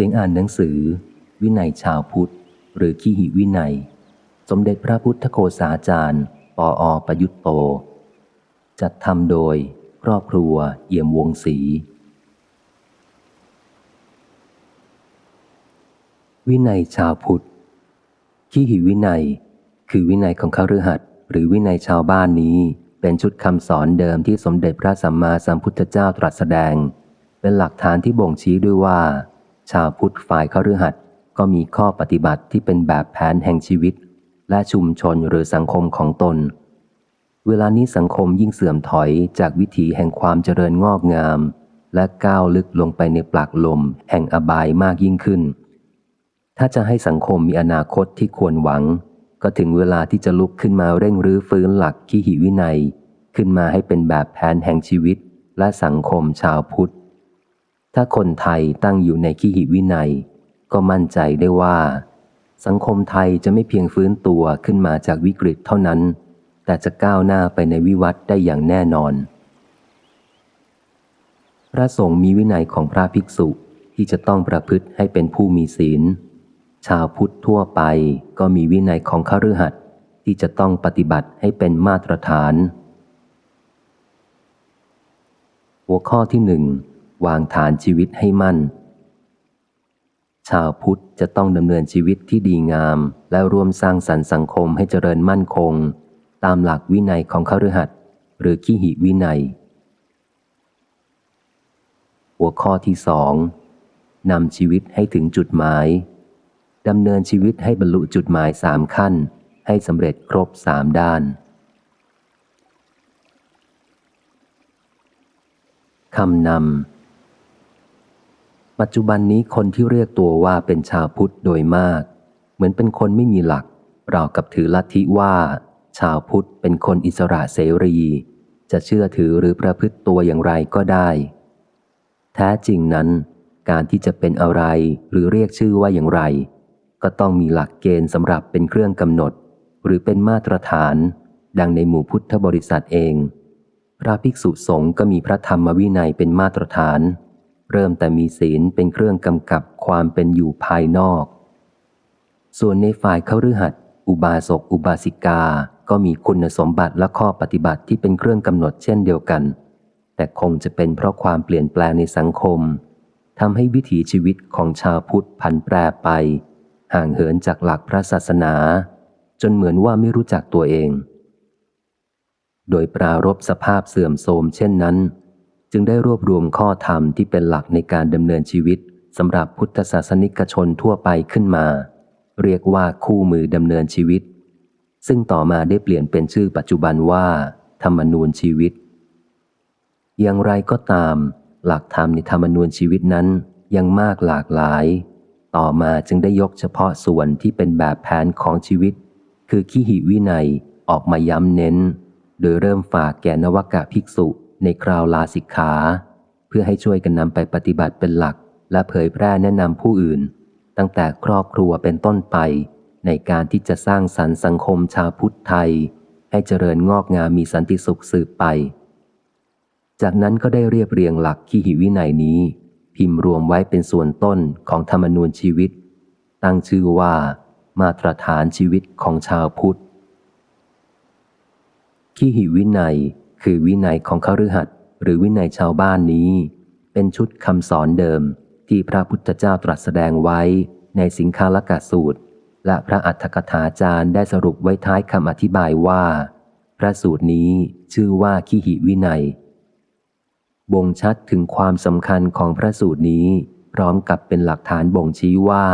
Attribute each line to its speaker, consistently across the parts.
Speaker 1: สียงอ่านหนังสือ วินัยชาวพุทธ หรือขีหิวินัย สมเด็จพระพุทธโฆษาจารย์ ปออประยุตโต จัดทำโดยครอบครัวเอี่ยมวงศรีวินัยชาวพุทธขีหิวินัย คือวินัยของขฤหัสถ์หรือวินัยชาวบ้านนี้เป็นชุดคำสอนเดิมที่สมเด็จพระสัมมาสัมพุทธเจ้าตรัสแสดง เป็นหลักฐานที่บ่งชี้ด้วยว่า ชาวพุทธฝ่ายเขาฤหัสถ์ก็มีข้อปฏิบัติที่เป็นแบบแผนแห่งชีวิต และชุมชนหรือสังคมของตน เวลานี้สังคมยิ่งเสื่อมถอยจากวิถีแห่งความเจริญงอกงาม และก้าวลึกลงไปในปลักลม แห่งอบายมากยิ่งขึ้น ถ้าจะให้สังคมมีอนาคตที่ควรหวัง ก็ถึงเวลาที่จะลุกขึ้นมาเร่งรื้อฟื้นหลักขีหิวินัย ขึ้นมาให้เป็นแบบแผนแห่งชีวิต และสังคมชาวพุทธ ถ้าคนไทยตั้งอยู่ในขีหิวินัย ก็มั่นใจได้ว่า สังคมไทยจะไม่เพียงฟื้นตัวขึ้นมาจากวิกฤตเท่านั้น แต่จะก้าวหน้าไปในวิวัฒน์ได้อย่างแน่นอน พระสงฆ์มีวินัยของพระภิกษุที่จะต้องประพฤติให้เป็นผู้มีศีล ชาวพุทธทั่วไปก็มีวินัยของขฤหัสถ์ที่จะต้องปฏิบัติให้เป็นมาตรฐาน หัวข้อที่หนึ่ง วางฐานชีวิตให้มั่น ชาวพุทธจะต้องดำเนินชีวิตที่ดีงาม และร่วมสร้างสรรค์สังคมให้เจริญมั่นคง ตามหลักวินัยของขฤหัสหรือขีหิวินัย หัวข้อที่สองนำชีวิตให้ถึงจุดหมายดำเนินชีวิตให้บรรลุจุดหมายสามขั้น ให้สำเร็จครบสามด้าน คำนำ ปัจจุบันนี้คนที่เรียกตัวว่าเป็นชาวพุทธโดยมาก เหมือนเป็นคนไม่มีหลักเรากับถือลัทธิว่า ชาวพุทธเป็นคนอิสระเสรี จะเชื่อถือหรือประพฤติตัวอย่างไรก็ได้ แท้จริงนั้น การที่จะเป็นอะไรหรือเรียกชื่อว่าอย่างไร ก็ต้องมีหลักเกณฑ์สำหรับเป็นเครื่องกำหนด หรือเป็นมาตรฐาน ดังในหมู่พุทธบริษัทเอง พระภิกษุสงฆ์ก็มีพระธรรมวินัยเป็นมาตรฐาน เริ่มแต่มีศีลเป็นเครื่องกำกับความเป็นอยู่ภายนอก ส่วนในฝ่ายเข้าฤหัสอุบาสกอุบาสิกาก็มีคุณสมบัติและข้อปฏิบัติที่เป็นเครื่องกำหนดเช่นเดียวกัน แต่คงจะเป็นเพราะความเปลี่ยนแปลงในสังคมทำให้วิถีชีวิตของชาวพุทธผันแปรไป ห่างเหินจากหลักพระศาสนา จนเหมือนว่าไม่รู้จักตัวเอง โดยปรารบสภาพเสื่อมโทรมเช่นนั้น จึงได้รวบรวมข้อธรรมที่เป็นหลักในการดำเนินชีวิตสำหรับพุทธศาสนิกชนทั่วไปขึ้นมา เรียกว่าคู่มือดำเนินชีวิต ซึ่งต่อมาได้เปลี่ยนเป็นชื่อปัจจุบันว่า ธรรมนูญชีวิต อย่างไรก็ตาม หลักธรรมในธรรมนูญชีวิตนั้นยังมากหลากหลาย ต่อมาจึงได้ยกเฉพาะส่วนที่เป็นแบบแผนของชีวิต คือขีหิวินัยออกมาย้ำเน้น โดยเริ่มฝากแก่นวกะภิกษุ ในคราวลาสิกขา เพื่อให้ช่วยกันนำไปปฏิบัติเป็นหลัก และเผยแพร่แนะนำผู้อื่น ตั้งแต่ครอบครัวเป็นต้นไป ในการที่จะสร้างสรรค์สังคมชาวพุทธไทย ให้เจริญงอกงามมีสันติสุขสืบไป จากนั้นก็ได้เรียบเรียงหลักขีหิวินัยนี้ พิมพ์รวมไว้เป็นส่วนต้นของธรรมนูญชีวิต ตั้งชื่อว่า มาตรฐานชีวิตของชาวพุทธขีหิวินัย คือวินัยของขฤหัสถ์หรือวินัยชาวบ้านนี้ เป็นชุดคำสอนเดิมที่พระพุทธเจ้าตรัสแสดงไว้ในสิงคาลกะสูตร และพระอัฏฐกถาจารย์ได้สรุปไว้ท้ายคำอธิบายว่า พระสูตรนี้ชื่อว่าขีหิวินัย บ่งชัดถึงความสำคัญของพระสูตรนี้ พร้อมกับเป็นหลักฐานบ่งชี้ว่า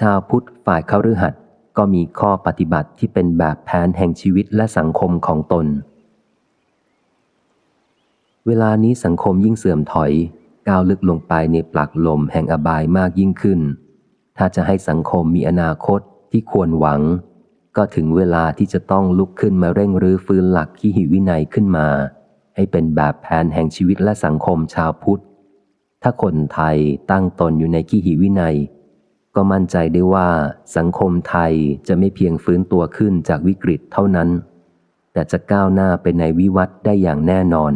Speaker 1: ชาวพุทธฝ่ายเข้าฤหัสก็มีข้อปฏิบัติที่เป็นแบบแผนแห่งชีวิตและสังคมของตน เวลานี้สังคมยิ่งเสื่อมถอย ก้าวลึกลงไปในปลักลมแห่งอบายมากยิ่งขึ้น ถ้าจะให้สังคมมีอนาคตที่ควรหวัง ก็ถึงเวลาที่จะต้องลุกขึ้นมาเร่งรื้อฟื้นหลักขีหิวินัยขึ้นมา ให้เป็นแบบแผนแห่งชีวิตและสังคมชาวพุทธ ถ้าคนไทยตั้งตนอยู่ในขี้หิวินัย ก็มั่นใจได้ว่าสังคมไทยจะไม่เพียงฟื้นตัวขึ้นจากวิกฤตเท่านั้น แต่จะก้าวหน้าไปในวิวัฒน์ได้อย่างแน่นอน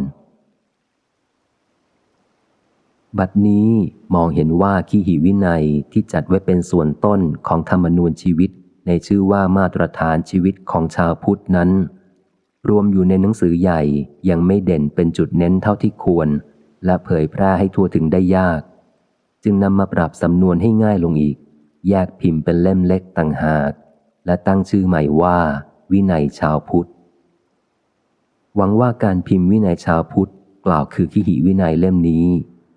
Speaker 1: บัดนี้มองเห็นว่าขีหิวินัยที่จัดไว้เป็นส่วนต้นของธรรมนูญชีวิต ในชื่อว่ามาตรฐานชีวิตของชาวพุทธนั้น รวมอยู่ในหนังสือใหญ่ยังไม่เด่นเป็นจุดเน้นเท่าที่ควร และเผยแพร่ให้ทั่วถึงได้ยาก จึงนำมาปรับสำนวนให้ง่ายลงอีก แยกพิมพ์เป็นเล่มเล็กต่างหาก และตั้งชื่อใหม่ว่า วินัยชาวพุทธ หวังว่าการพิมพ์วินัยชาวพุทธกล่าวคือขีหิวินัยเล่มนี้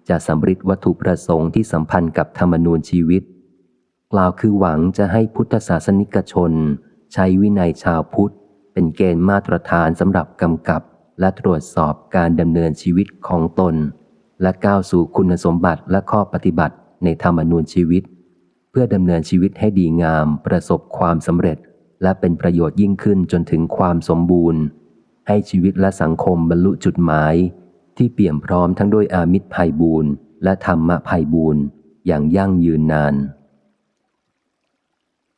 Speaker 1: จะสำเร็จวัตถุประสงค์ที่สัมพันธ์กับธรรมนูญชีวิต กล่าวคือหวังจะให้พุทธศาสนิกชน ใช้วินัยชาวพุทธ เป็นเกณฑ์มาตรฐานสำหรับกำกับ และตรวจสอบการดำเนินชีวิตของตน และก้าวสู่คุณสมบัติและข้อปฏิบัติในธรรมนูญชีวิต เพื่อดำเนินชีวิตให้ดีงาม ประสบความสำเร็จ และเป็นประโยชน์ยิ่งขึ้นจนถึงความสมบูรณ์ ให้ชีวิตและสังคมบรรลุจุดหมาย ที่เปี่ยมพร้อมทั้งด้วยอามิตรภัยบูรณ์และธรรมะภัยบูรณ์อย่างยั่งยืนนาน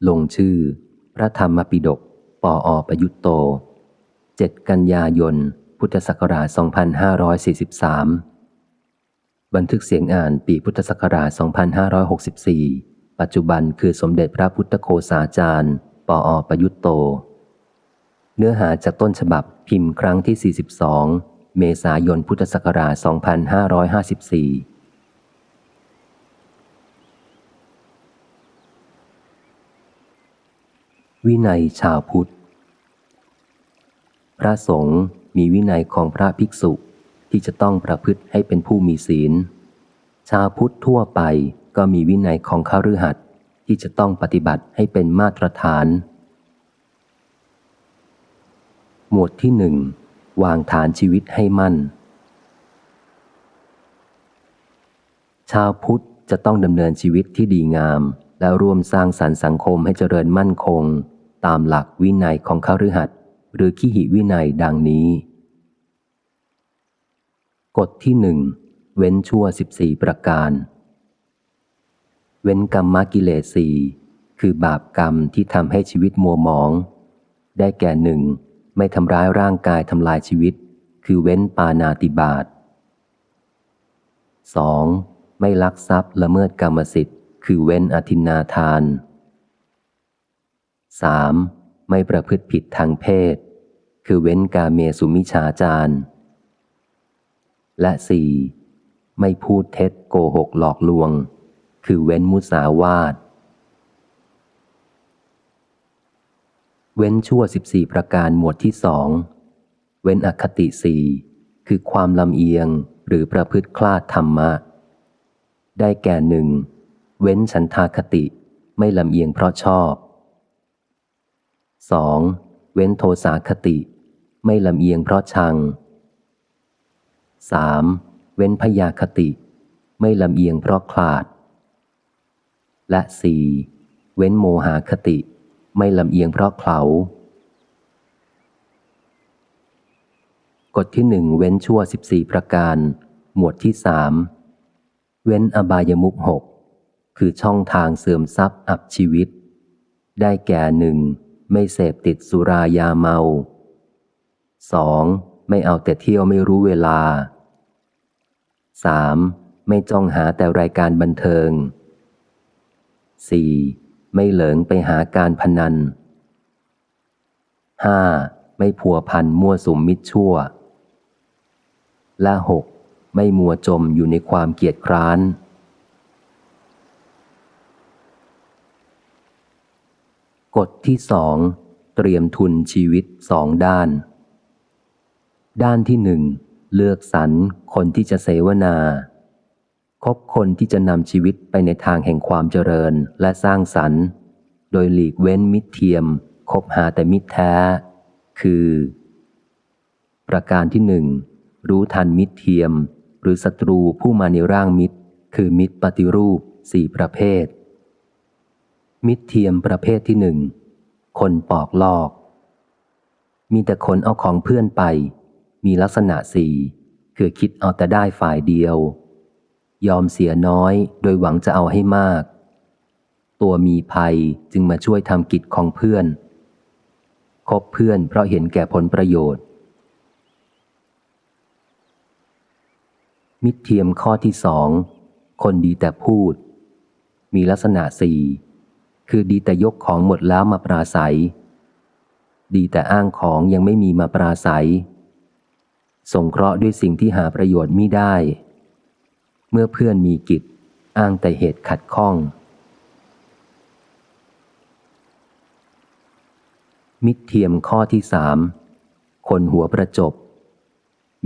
Speaker 1: ลงชื่อ พระธรรมปิฎกปออประยุตโต 7 กันยายน พุทธศักราช 2543 บันทึกเสียงอ่านปีพุทธศักราช 2564 ปัจจุบันคือสมเด็จพระพุทธโคสาจารย์ ปออประยุตโต เนื้อหาจากต้นฉบับพิมพ์ครั้งที่ 42 เมษายนพุทธศักราช 2554วินัยชาวพุทธ พระสงฆ์มีวินัยของพระภิกษุที่จะต้องประพฤติให้เป็นผู้มีศีล ชาวพุทธทั่วไปก็มีวินัยของข้ารือหัดที่จะต้องปฏิบัติให้เป็นมาตรฐาน หมวดที่หนึ่ง วางฐานชีวิตให้มั่น ชาวพุทธจะต้องดำเนินชีวิตที่ดีงาม และร่วมสร้างสรรค์สังคมให้เจริญมั่นคง ตามหลักวินัยของข้ารือหัดหรือขีหิวินัยดังนี้ กฎที่หนึ่งเว้นชั่วสิบสี่ประการ เว้นกรรมกิเลสสีคือบาปกรรมที่ทำให้ชีวิตมัวหมอง ได้แก่หนึ่ง ไม่ทำร้ายร่างกายทำลายชีวิต คือเว้นปานาติบาต 2. ไม่ลักทรัพย์ละเมิดกรรมสิทธิ์ คือเว้นอธินาทาน 3. ไม่ประพฤติผิดทางเพศ คือเว้นกาเมสุมิชาจาร และ 4. ไม่พูดเท็จโกหกหลอกลวง คือเว้นมุสาวาท เว้นชั่วสิบสี่ประการหมวดที่สอง เว้นอคติสี่คือความลำเอียงหรือประพฤติคลาดธรรมะ ได้แก่หนึ่ง เว้นฉันทาคติไม่ลำเอียงเพราะชอบ 2. เว้นโทสาคติ ไม่ลำเอียงเพราะชัง 3. เว้นพยาคติ ไม่ลำเอียงเพราะคลาด และ 4. เว้นโมหาคติ ไม่ลำเอียงเพราะเขากฎที่หนึ่งเว้นชั่วสิบสี่ประการ หมวดที่สามเว้นอบายมุขหกคือช่องทางเสื่อมทรัพย์อับชีวิต ได้แก่หนึ่งไม่เสพติดสุรายาเมาสองไม่เอาแต่เที่ยวไม่รู้เวลาสามไม่จ้องหาแต่รายการบันเทิงสี่ ไม่เหลิงไปหาการพนันห้าไม่พัวพันมั่วสุมมิตรชั่ว และหกไม่มัวจมอยู่ในความเกียจคร้าน กฎที่สองเตรียมทุนชีวิตสองด้าน ด้านที่หนึ่งเลือกสรรคนที่จะเสวนา คบคนที่จะนำชีวิตไปในทางแห่งความเจริญและสร้างสรรค์ โดยหลีกเว้นมิตรเทียม คบหาแต่มิตรแท้ คือ ประการที่หนึ่งรู้ทันมิตรเทียม หรือศัตรูผู้มาในร่างมิตร คือมิตรปฏิรูปสี่ประเภท มิตรเทียมประเภทที่หนึ่งคนปอกลอก มีแต่คนเอาของเพื่อนไป มีลักษณะสี่คือคิดเอาแต่ได้ฝ่ายเดียว ยอมเสียน้อยโดยหวังจะเอาให้มาก ตัวมีภัยจึงมาช่วยทำกิจของเพื่อน คบเพื่อนเพราะเห็นแก่ผลประโยชน์ มิตรเทียมข้อที่สอง คนดีแต่พูด มีลักษณะสี่คือดีแต่ยกของหมดแล้วมาปราศัย ดีแต่อ้างของยังไม่มีมาปราศัย ส่งเคราะห์ด้วยสิ่งที่หาประโยชน์มิได้ มื่อเพื่อนมีกิจ อ้างแต่เหตุขัดข้อง มิตรเทียมข้อที่สามคนหัวประจบ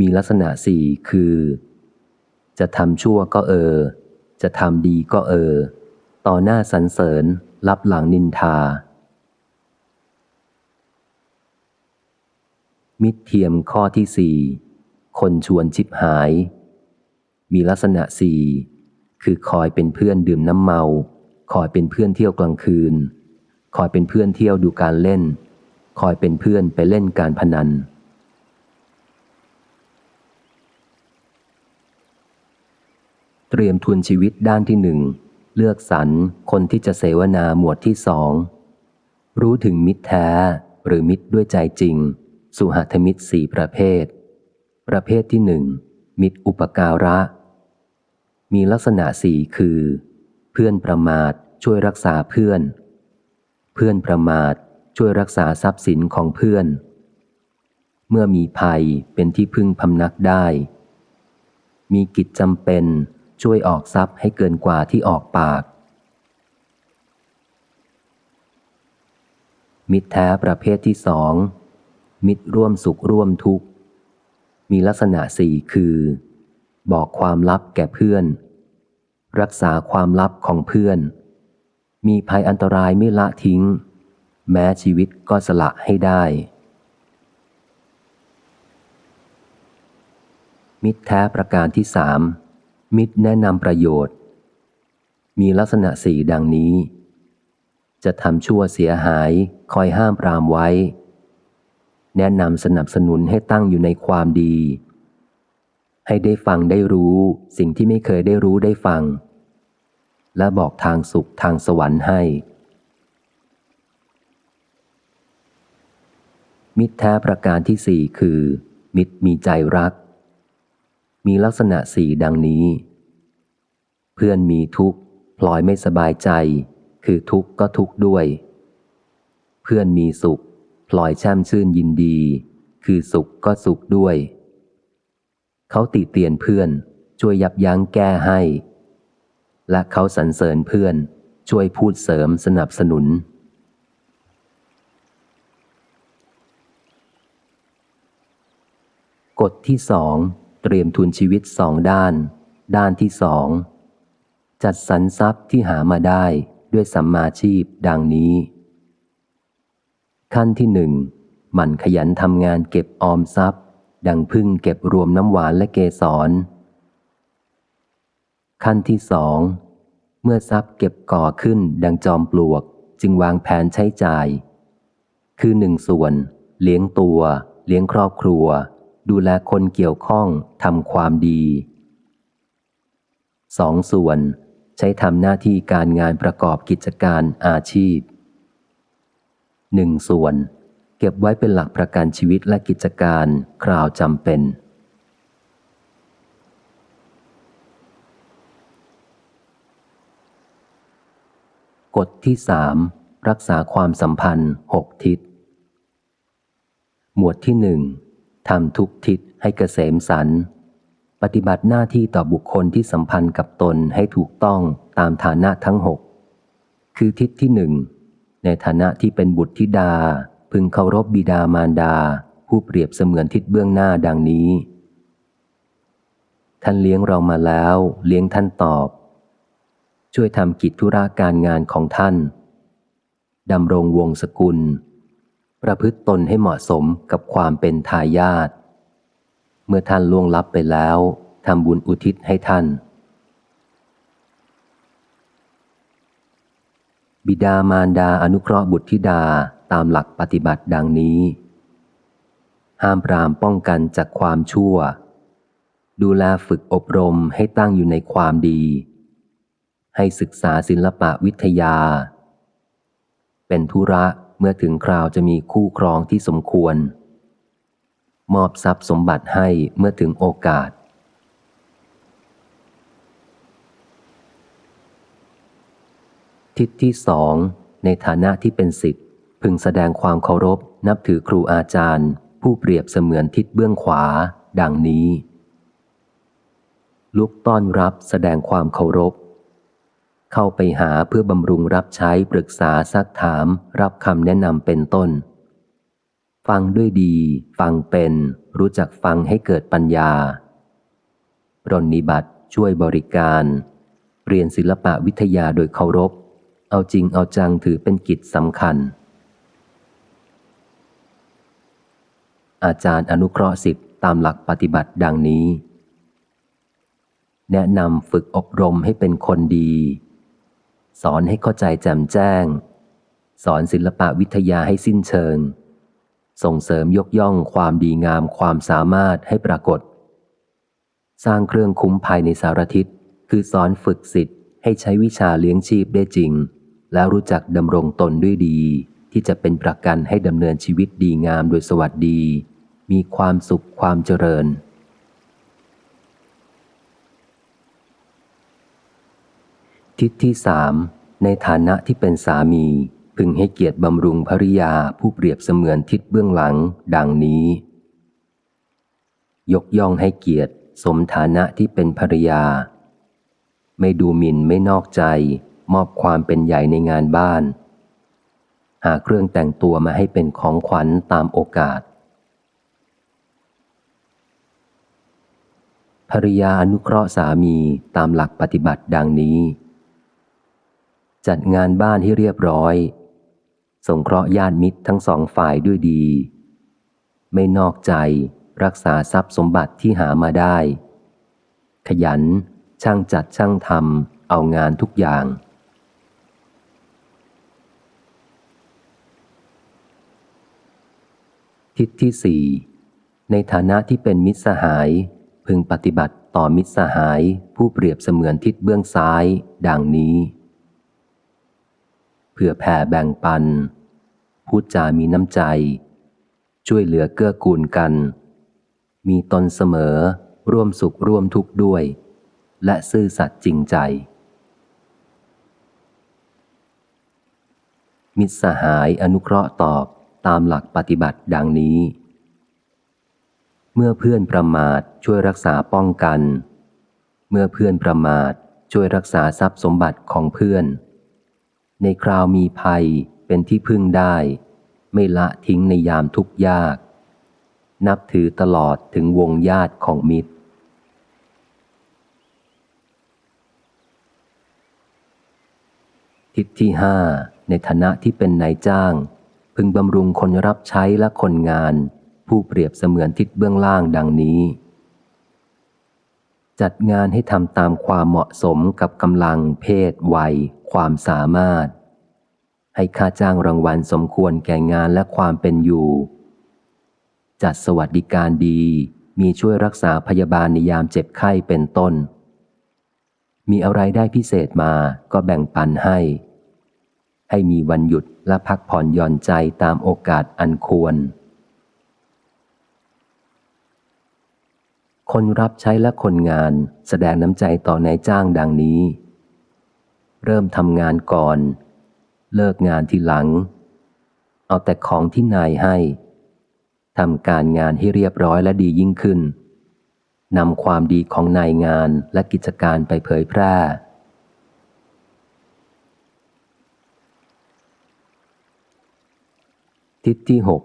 Speaker 1: มีลักษณะสี่คือ จะทำชั่วก็เออ จะทำดีก็เออ ต่อหน้าสรรเสริญรับหลังนินทา มิตรเทียมข้อที่สี่คนชวนชิบหาย มีลักษณะสี่คือคอยเป็นเพื่อนดื่มน้ำเมา คอยเป็นเพื่อนเที่ยวกลางคืน คอยเป็นเพื่อนเที่ยวดูการเล่น คอยเป็นเพื่อนไปเล่นการพนัน เตรียมทุนชีวิตด้านที่หนึ่งเลือกสรรคนที่จะเสวนาหมวดที่สองรู้ถึงมิตรแท้หรือมิตรด้วยใจจริง สุหัตมิตรสี่ประเภท ประเภทที่หนึ่งมิตรอุปการะ มีลักษณะสี่คือ เพื่อนประมาทช่วยรักษาเพื่อน เพื่อนประมาทช่วยรักษาทรัพย์สินของเพื่อน เมื่อมีภัยเป็นที่พึ่งพำนักได้ มีกิจจำเป็นช่วยออกทรัพย์ให้เกินกว่าที่ออกปาก มิตรแท้ประเภทที่สองมิตรร่วมสุขร่วมทุกข์ มีลักษณะสี่คือ บอกความลับแก่เพื่อน รักษาความลับของเพื่อน มีภัยอันตรายไม่ละทิ้ง แม้ชีวิตก็สละให้ได้ มิตรแท้ประการที่สามมิตรแนะนำประโยชน์ มีลักษณะสี่ดังนี้ จะทำชั่วเสียหายคอยห้ามปรามไว้ แนะนำสนับสนุนให้ตั้งอยู่ในความดี ให้ได้ฟังได้รู้สิ่งที่ไม่เคยได้รู้ได้ฟัง และบอกทางสุขทางสวรรค์ให้ มิตรแท้ประการที่สี่คือ มิตรมีใจรัก มีลักษณะสี่ดังนี้ เพื่อนมีทุกข์พลอยไม่สบายใจ คือทุกข์ก็ทุกข์ด้วย เพื่อนมีสุขพลอยแช่มชื่นยินดี คือสุขก็สุขด้วย เขาติเตียนเพื่อน ช่วยยับยั้งแก้ให้ และเขาสรรเสริญเพื่อน ช่วยพูดเสริมสนับสนุน กฎที่สองเตรียมทุนชีวิตสองด้าน ด้านที่สองจัดสรรทรัพย์ที่หามาได้ด้วยสัมมาชีพดังนี้ ขั้นที่หนึ่งหมั่นขยันทำงานเก็บออมทรัพย์ ดังพึ่งเก็บรวมน้ำหวานและเกสร ขั้นที่สอง เมื่อทรัพย์เก็บก่อขึ้นดังจอมปลวก จึงวางแผนใช้จ่าย คือหนึ่งส่วน เลี้ยงตัว เลี้ยงครอบครัว ดูแลคนเกี่ยวข้องทำความดีสองส่วน ใช้ทำหน้าที่การงานประกอบกิจการอาชีพหนึ่งส่วน เก็บไว้เป็นหลักประกันชีวิตและกิจการคราวจำเป็น กฎที่สามรักษาความสัมพันธ์หกทิศ หมวดที่หนึ่งทำทุกทิศให้เกษมสัน ปฏิบัติหน้าที่ต่อบุคคลที่สัมพันธ์กับตนให้ถูกต้องตามฐานะทั้งหกคือทิศที่หนึ่งในฐานะที่เป็นบุตรธิดา พึงเคารพบบิดามารดา ผู้เปรียบเสมือนทิศเบื้องหน้าดังนี้ ท่านเลี้ยงเรามาแล้ว เลี้ยงท่านตอบ ช่วยทำกิจธุระการงานของท่านดำรงวงศกุล ประพฤติตนให้เหมาะสมกับความเป็นทายาทเมื่อท่านล่วงลับไปแล้วทำบุญอุทิศให้ท่าน บิดามารดาอนุเคราะห์บุตรธิดา ตามหลักปฏิบัติดังนี้ ห้ามปรามป้องกันจากความชั่ว ดูแลฝึกอบรมให้ตั้งอยู่ในความดี ให้ศึกษาศิลปะวิทยา เป็นธุระเมื่อถึงคราวจะมีคู่ครองที่สมควร มอบทรัพย์สมบัติให้เมื่อถึงโอกาส ทิศที่สองในฐานะที่เป็นสิทธิ พึงแสดงความเคารพนับถือครูอาจารย์ ผู้เปรียบเสมือนทิศเบื้องขวา ดังนี้ ลุกต้อนรับแสดงความเคารพ เข้าไปหาเพื่อบำรุงรับใช้ปรึกษาซักถาม รับคำแนะนำเป็นต้น ฟังด้วยดี ฟังเป็น รู้จักฟังให้เกิดปัญญาปรนนิบัติช่วยบริการ เรียนศิลปะวิทยาโดยเคารพ เอาจริงเอาจังถือเป็นกิจสำคัญ อาจารย์อนุเคราะห์สิทธิ์ตามหลักปฏิบัติดังนี้ แนะนำฝึกอบรมให้เป็นคนดี สอนให้เข้าใจแจ่มแจ้ง สอนศิลปะวิทยาให้สิ้นเชิง ส่งเสริมยกย่องความดีงามความสามารถให้ปรากฏ สร้างเครื่องคุ้มภายในสารทิศ คือสอนฝึกสิทธิ์ให้ใช้วิชาเลี้ยงชีพได้จริง แล้วรู้จักดำรงตนด้วยดี ที่จะเป็นประกันให้ดำเนินชีวิตดีงามโดยสวัสดี มีความสุขความเจริญ ทิศที่สามในฐานะที่เป็นสามี พึงให้เกียรติบำรุงภริยาผู้เปรียบเสมือนทิศเบื้องหลัง ดังนี้ ยกย่องให้เกียรติ สมฐานะที่เป็นภริยา ไม่ดูหมิ่นไม่นอกใจ มอบความเป็นใหญ่ในงานบ้าน หาเครื่องแต่งตัวมาให้เป็นของขวัญตามโอกาส ภริยาอนุเคราะห์สามีตามหลักปฏิบัติดังนี้ จัดงานบ้านให้เรียบร้อย สงเคราะห์ญาติมิตรทั้งสองฝ่ายด้วยดี ไม่นอกใจรักษาทรัพย์สมบัติที่หามาได้ ขยัน ช่างจัดช่างทำเอางานทุกอย่าง ทิศที่สี่ในฐานะที่เป็นมิตรสหาย พึงปฏิบัติต่อมิตรสหายผู้เปรียบเสมือนทิศเบื้องซ้าย ดังนี้ เพื่อแผ่แบ่งปัน พูดจามีน้ำใจ ช่วยเหลือเกื้อกูลกัน มีตนเสมอ ร่วมสุขร่วมทุกข์ด้วย และซื่อสัตย์จริงใจ มิตรสหายอนุเคราะห์ตอบ ตามหลักปฏิบัติดังนี้ เมื่อเพื่อนประมาทช่วยรักษาป้องกัน เมื่อเพื่อนประมาทช่วยรักษาทรัพย์สมบัติของเพื่อน ในคราวมีภัยเป็นที่พึ่งได้ ไม่ละทิ้งในยามทุกยาก นับถือตลอดถึงวงญาติของมิตร ทิศที่ห้าในฐานะที่เป็นนายจ้าง พึงบำรุงคนรับใช้และคนงาน ผู้เปรียบเสมือนทิศเบื้องล่างดังนี้ จัดงานให้ทำตามความเหมาะสมกับกำลัง เพศ วัย ความสามารถ ให้ค่าจ้างรางวัลสมควรแก่งานและความเป็นอยู่ จัดสวัสดิการดี มีช่วยรักษาพยาบาลในยามเจ็บไข้เป็นต้น มีอะไรได้พิเศษมาก็แบ่งปันให้ ให้มีวันหยุดและพักผ่อนหย่อนใจตามโอกาสอันควร คนรับใช้และคนงานแสดงน้ำใจต่อนายจ้างดังนี้ เริ่มทำงานก่อน เลิกงานทีหลัง เอาแต่ของที่นายให้ทำการงานให้เรียบร้อยและดียิ่งขึ้นนำความดีของนายงานและกิจการไปเผยแพร่ ทิศที่หก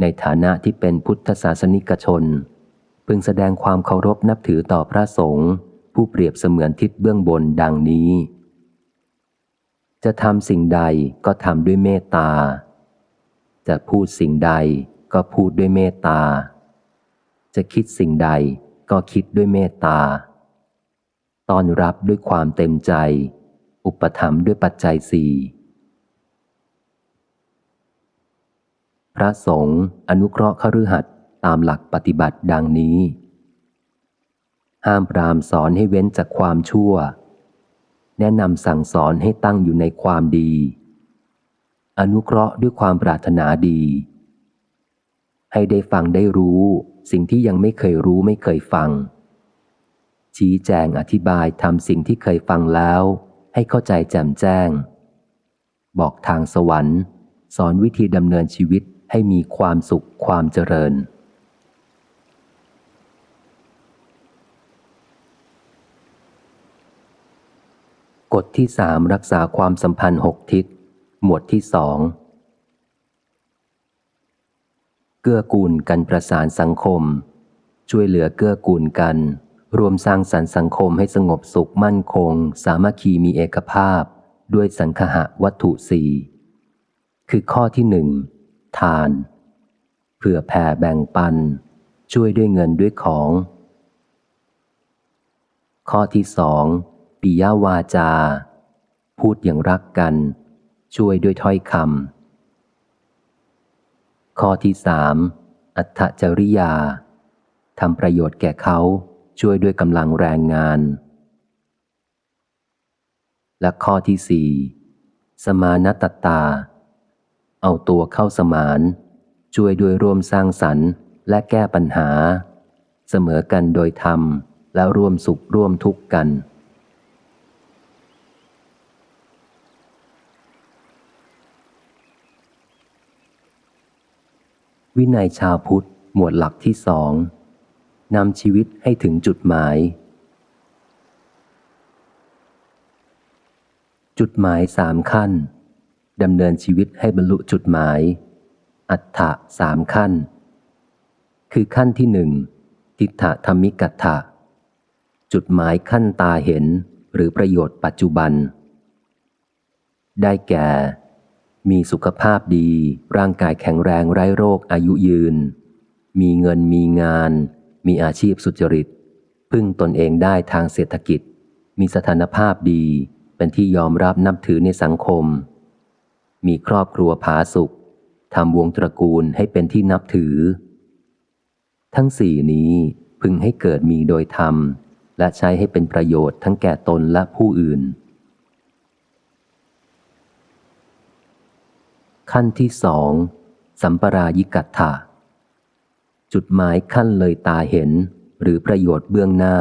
Speaker 1: ในฐานะที่เป็นพุทธศาสนิกชน พึงแสดงความเคารพนับถือต่อพระสงฆ์ผู้เปรียบเสมือนทิศเบื้องบนดังนี้ จะทำสิ่งใดก็ทำด้วยเมตตา จะพูดสิ่งใดก็พูดด้วยเมตตา จะคิดสิ่งใดก็คิดด้วยเมตตา ต้อนรับด้วยความเต็มใจ อุปถัมภ์ด้วยปัจจัยสี่ พระสงฆ์อนุเคราะห์ขรือหัดตามหลักปฏิบัติดังนี้ ห้ามปรามสอนให้เว้นจากความชั่ว แนะนำสั่งสอนให้ตั้งอยู่ในความดี อนุเคราะห์ด้วยความปรารถนาดี ให้ได้ฟังได้รู้ สิ่งที่ยังไม่เคยรู้ไม่เคยฟัง ชี้แจงอธิบายทำสิ่งที่เคยฟังแล้ว ให้เข้าใจแจ่มแจ้ง บอกทางสวรรค์ สอนวิธีดำเนินชีวิต ให้มีความสุขความเจริญ กฎที่สามรักษาความสัมพันธ์หกทิศ หมวดที่สองเกื้อกูลกันประสานสังคม ช่วยเหลือเกื้อกูลกัน รวมสร้างสรรค์สังคมให้สงบสุขมั่นคง สามัคคีมีเอกภาพ ด้วยสังคหะวัตถุสี่คือข้อที่หนึ่ง ทาน เพื่อแผ่แบ่งปัน ช่วยด้วยเงินด้วยของ ข้อที่สองปิยวาจา พูดอย่างรักกัน ช่วยด้วยถ้อยคำข้อที่สามอัตจริยาทำประโยชน์แก่เขาช่วยด้วยกำลังแรงงาน และข้อที่สี่สมานตตา เอาตัวเข้าสมาน ช่วยด้วยร่วมสร้างสรรค์และแก้ปัญหา เสมอกันโดยธรรมแล้วร่วมสุขร่วมทุกข์กัน วินัยชาวพุทธหมวดหลักที่สองนำชีวิตให้ถึงจุดหมาย จุดหมายสามขั้น ดำเนินชีวิตให้บรรลุจุดหมาย อัฏฐะสามขั้น คือขั้นที่หนึ่งทิฏฐธรรมิกัตถะจุดหมายขั้นตาเห็นหรือประโยชน์ปัจจุบัน ได้แก่ มีสุขภาพดี ร่างกายแข็งแรงไร้โรคอายุยืน มีเงินมีงาน มีอาชีพสุจริต พึ่งตนเองได้ทางเศรษฐกิจ มีสถานภาพดี เป็นที่ยอมรับนับถือในสังคม มีครอบครัวผาสุขทำวงตระกูลให้เป็นที่นับถือ ทั้งสี่นี้พึงให้เกิดมีโดยธรรม และใช้ให้เป็นประโยชน์ทั้งแก่ตนและผู้อื่น ขั้นที่สองสัมปรายิกัตถะจุดหมายขั้นเลยตาเห็นหรือประโยชน์เบื้องหน้า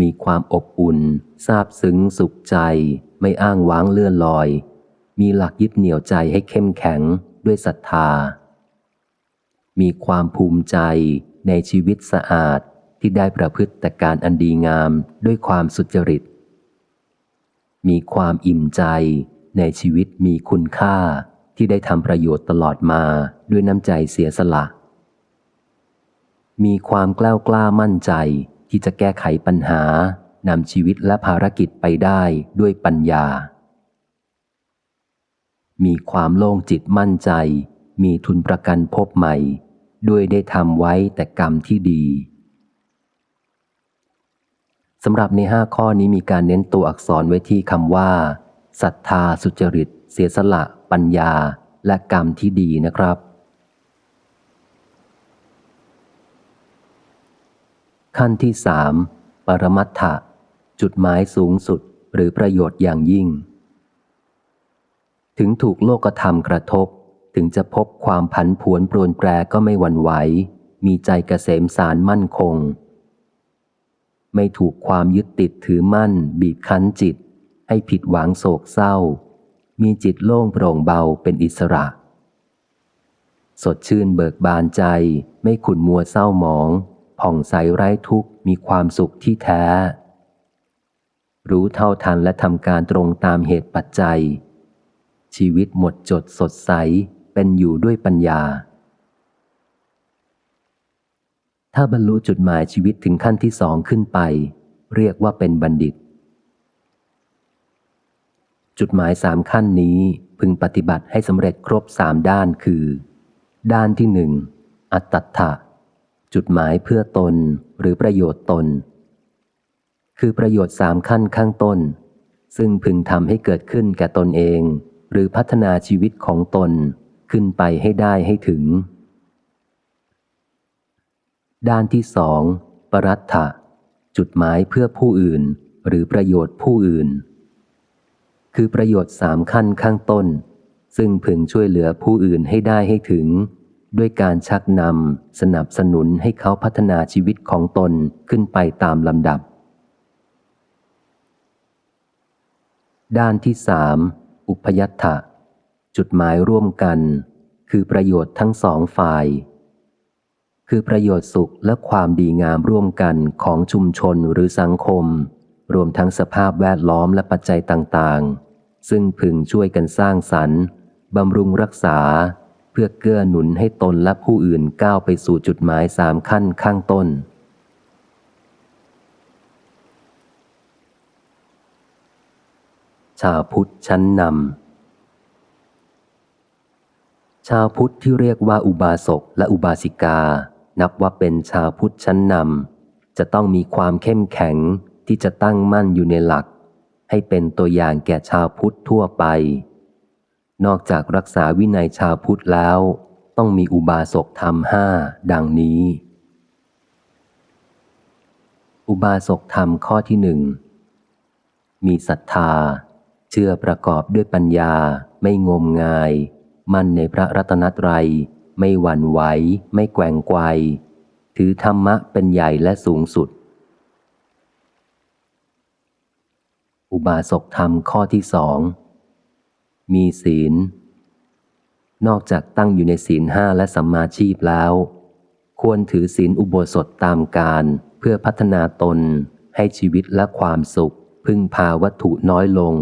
Speaker 1: มีความอบอุ่นซาบซึ้งสุขใจ ไม่อ้างว้างเลื่อนลอย มีหลักยึดเหนี่ยวใจให้เข้มแข็งด้วยศรัทธา มีความภูมิใจในชีวิตสะอาดที่ได้ประพฤติแต่การอันดีงามด้วยความสุจริต มีความอิ่มใจในชีวิตมีคุณค่าที่ได้ทำประโยชน์ตลอดมาด้วยน้ำใจเสียสละ มีความกล้ากล้ามั่นใจ ที่จะแก้ไขปัญหานำชีวิตและภารกิจไปได้ด้วยปัญญา มีความโล่งจิตมั่นใจ มีทุนประกันพบใหม่ ด้วยได้ทำไว้แต่กรรมที่ดีสำหรับในห้าข้อนี้มีการเน้นตัวอักษรไว้ที่คำว่าศรัทธาสุจริต เสียสละ ปัญญา และกรรมที่ดีนะครับ ขั้นที่สามปรมัตถะ จุดหมายสูงสุดหรือประโยชน์อย่างยิ่ง ถึงถูกโลกธรรมกระทบ ถึงจะพบความผันผวนปรวนแปรก็ไม่หวั่นไหว มีใจเกษมสารมั่นคง ไม่ถูกความยึดติดถือมั่น บีบคั้นจิต ให้ผิดหวังโศกเศร้า มีจิตโล่งโปร่งเบาเป็นอิสระ สดชื่นเบิกบานใจ ไม่ขุนมัวเศร้าหมอง ผ่องใสไร้ทุกข์มีความสุขที่แท้ รู้เท่าทันและทำการตรงตามเหตุปัจจัย ชีวิตหมดจดสดใสเป็นอยู่ด้วยปัญญา ถ้าบรรลุจุดหมายชีวิตถึงขั้นที่สองขึ้นไป เรียกว่าเป็นบัณฑิต จุดหมายสามขั้นนี้พึงปฏิบัติให้สำเร็จครบสามด้านคือ ด้านที่หนึ่งอัตตถะ จุดหมายเพื่อตนหรือประโยชน์ตน คือประโยชน์สามขั้นข้างต้น ซึ่งพึงทำให้เกิดขึ้นแก่ตนเอง หรือพัฒนาชีวิตของตนขึ้นไปให้ได้ให้ถึง ด้านที่สองปรัตถะจุดหมายเพื่อผู้อื่น หรือประโยชน์ผู้อื่น คือประโยชน์สามขั้นข้างต้น ซึ่งพึงช่วยเหลือผู้อื่นให้ได้ให้ถึง ด้วยการชักนำสนับสนุนให้เขาพัฒนาชีวิตของตนขึ้นไปตามลำดับ ด้านที่สามอุปยัตถะจุดหมายร่วมกัน คือประโยชน์ทั้งสองฝ่าย คือประโยชน์สุขและความดีงามร่วมกันของชุมชนหรือสังคม รวมทั้งสภาพแวดล้อมและปัจจัยต่างๆ ซึ่งพึงช่วยกันสร้างสรรค์บำรุงรักษา พื่อเกื้อหนุนให้ตนและผู้อื่นก้าวไปสู่จุดหมายสามขั้นข้างต้น ชาวพุทธชั้นนำ ชาวพุทธที่เรียกว่าอุบาสกและอุบาสิกา นับว่าเป็นชาวพุทธชั้นนำ จะต้องมีความเข้มแข็งที่จะตั้งมั่นอยู่ในหลัก ให้เป็นตัวอย่างแก่ชาวพุทธทั่วไป นอกจากรักษาวินัยชาวพุทธแล้ว ต้องมีอุบาสกธรรมห้าดังนี้ อุบาสกธรรมข้อที่หนึ่งมีศรัทธา เชื่อประกอบด้วยปัญญา ไม่งมงาย มั่นในพระรัตนตรัย ไม่หวั่นไหว ไม่แกว่งไกวถือธรรมะเป็นใหญ่และสูงสุด อุบาสกธรรมข้อที่สอง มีศีล นอกจากตั้งอยู่ในศีลห้าและสัมมาชีพแล้ว ควรถือศีลอุโบสถตามการเพื่อพัฒนาตนให้ชีวิตและความสุข พึ่งพาวัตถุน้อยลง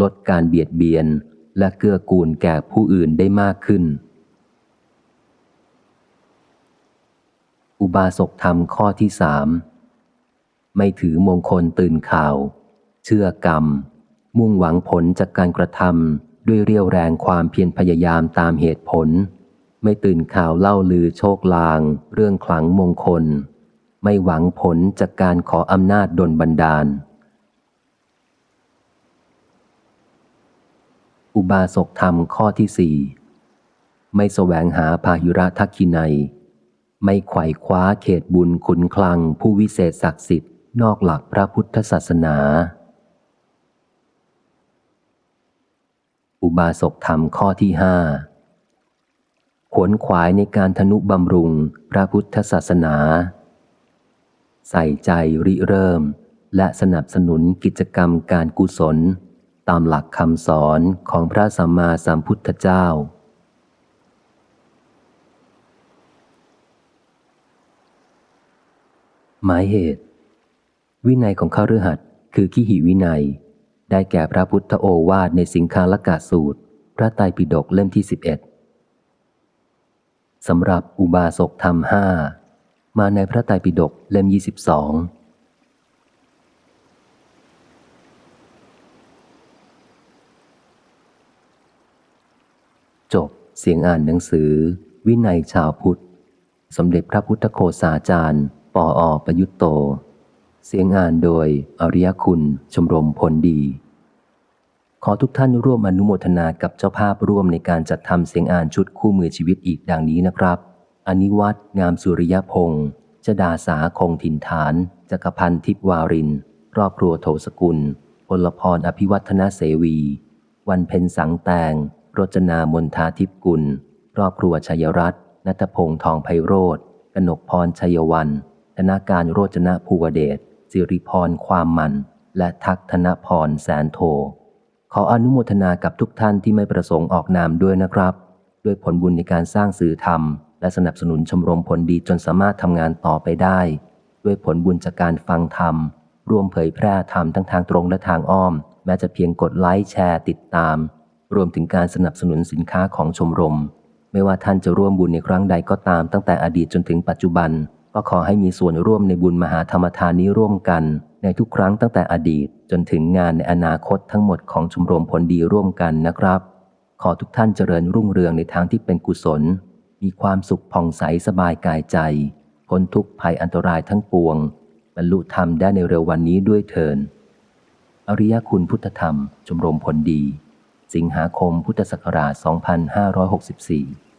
Speaker 1: ลดการเบียดเบียนและเกื้อกูลแก่ผู้อื่นได้มากขึ้น อุบาสกธรรมข้อที่สามไม่ถือมงคลตื่นข่าว เชื่อกรรม มุ่งหวังผลจากการกระทำ ด้วยเรียวแรงความเพียรพยายามตามเหตุผล ไม่ตื่นข่าวเล่าลือโชคลาง เรื่องขลังมงคล ไม่หวังผลจากการขออำนาจดลบันดาล อุบาสกธรรมข้อที่สี่ไม่แสวงหาพายุระทักขินัย ไม่ไขว่คว้าเขตบุญขุนคลังผู้วิเศษศักดิ์สิทธิ์นอกหลักพระพุทธศาสนา อุบาสกธรรมข้อที่ห้าขวนขวายในการทนุบำรุงพระพุทธศาสนา ใส่ใจริเริ่ม และสนับสนุนกิจกรรมการกุศล ตามหลักคำสอนของพระสัมมาสัมพุทธเจ้า หมายเหตุ วินัยของข้ารือหัดคือขีหิวินัย ได้แก่พระพุทธโอวาทในสิงคาลกาสูตร พระไตรปิฎกเล่มที่สิบเอ็ดสำหรับอุบาสกธรรมห้ามาในพระไตรปิฎกเล่มยี่สิบสองจบเสียงอ่านหนังสือ วินัยชาวพุทธ สมเด็จพระพุทธโคสาจารย์ ปออประยุตโต เสียงอ่านโดยอริยคุณ ชมรมผลดี ขอทุกท่านร่วมอนุโมทนากับเจ้าภาพร่วมในการจัดทำเสียงอ่านชุดคู่มือชีวิตอีกดังนี้นะครับ อนิวัตงามสุริยพงษ์จดาสาคงถิ่นฐาน จักรพันธ์ทิพวารินครอบครัวโถสกุลพลพรอภิวัฒนเสวี วันเพ็ญสังแตงรจนามนทาทิพกุลครอบครัวชัยรัตน์นัทพงษ์ทองไพโรธกนกพรชัยวันธนาการโรจนะภูวเดช สิริพรความมัน และทักธนพรแสนโท ขออนุโมทนากับทุกท่านที่ไม่ประสงค์ออกนามด้วยนะครับ ด้วยผลบุญในการสร้างสื่อธรรม และสนับสนุนชมรมผลดีจนสามารถทำงานต่อไปได้ ด้วยผลบุญจากการฟังธรรม ร่วมเผยแพร่ธรรมทั้งทางตรงและทางอ้อม แม้จะเพียงกดไลค์แชร์ติดตาม รวมถึงการสนับสนุนสินค้าของชมรม ไม่ว่าท่านจะร่วมบุญในครั้งใดก็ตามตั้งแต่อดีตจนถึงปัจจุบัน ก็ขอให้มีส่วนร่วมในบุญมหาธรรมทานนี้ร่วมกัน ในทุกครั้งตั้งแต่อดีตจนถึงงานในอนาคตทั้งหมดของชมรมผลดีร่วมกันนะครับ ขอทุกท่านเจริญรุ่งเรืองในทางที่เป็นกุศล มีความสุขผ่องใสสบายกายใจพ้นทุกภัยอันตรายทั้งปวง บรรลุธรรมได้ในเร็ววันนี้ด้วยเทินอริยคุณพุทธธรรม ชมรมผลดี สิงหาคมพุทธศักราช 2564